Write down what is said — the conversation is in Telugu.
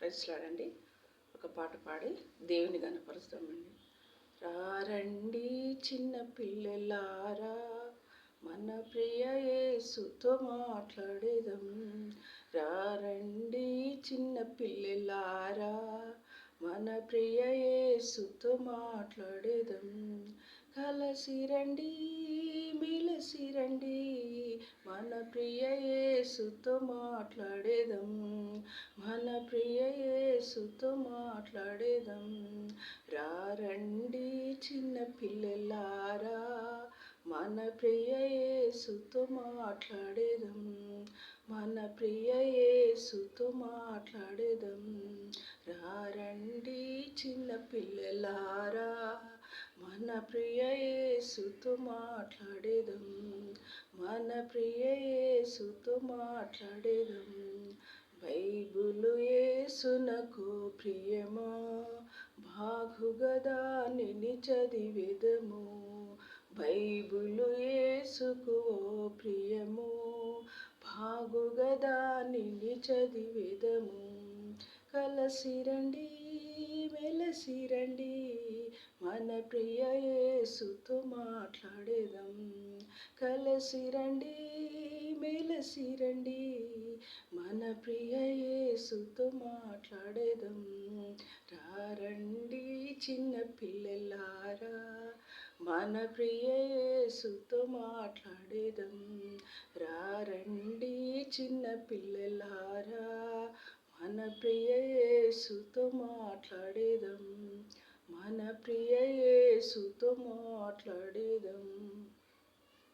ప్రజలాడండి ఒక పాట పాడి దేవుని గనపరుస్తామండి రారండి చిన్న పిల్లలారా మన ప్రియ యేసుతో మాట్లాడేదం. రారండి చిన్న పిల్లలారా మన ప్రియ యేసుతో మాట్లాడేదం. కలసిరండి మిలసిరండి మన ప్రియ యేసుతో మాట్లాడేదం. మన ప్రియ యేసుతో మాట్లాడేదం. రారండి చిన్న పిల్లలారా. మన ప్రియ యేసుతో మాట్లాడేదం. మన ప్రియ యేసుతో మాట్లాడేదం. రారండి చిన్న పిల్లలారా. మన ప్రియ యేసుతో మాట్లాడేదం. మన ప్రియ యేసుతో మాట్లాడేదం. బైబులు ఏసునకు ప్రియమా బాగుగదానిని చదివేదము. బైబులు యేసుకు ప్రియము బాగుగదానిని చదివేదము. కలసిరండి మెలసిరండి మన ప్రియ యేసుతో మాట్లాడేదం. కలసిరండి మెలసిరండి మన ప్రియ యేసుతో మాట్లాడేదం. రారండి చిన్న పిల్లలారా. మన ప్రియ యేసుతో మాట్లాడేదం. రారండి చిన్న పిల్లలారా. మన ప్రియ యేసుతో మాట్లాడేదం. మన ప్రియ యేసుతో మాట్లాడేదం.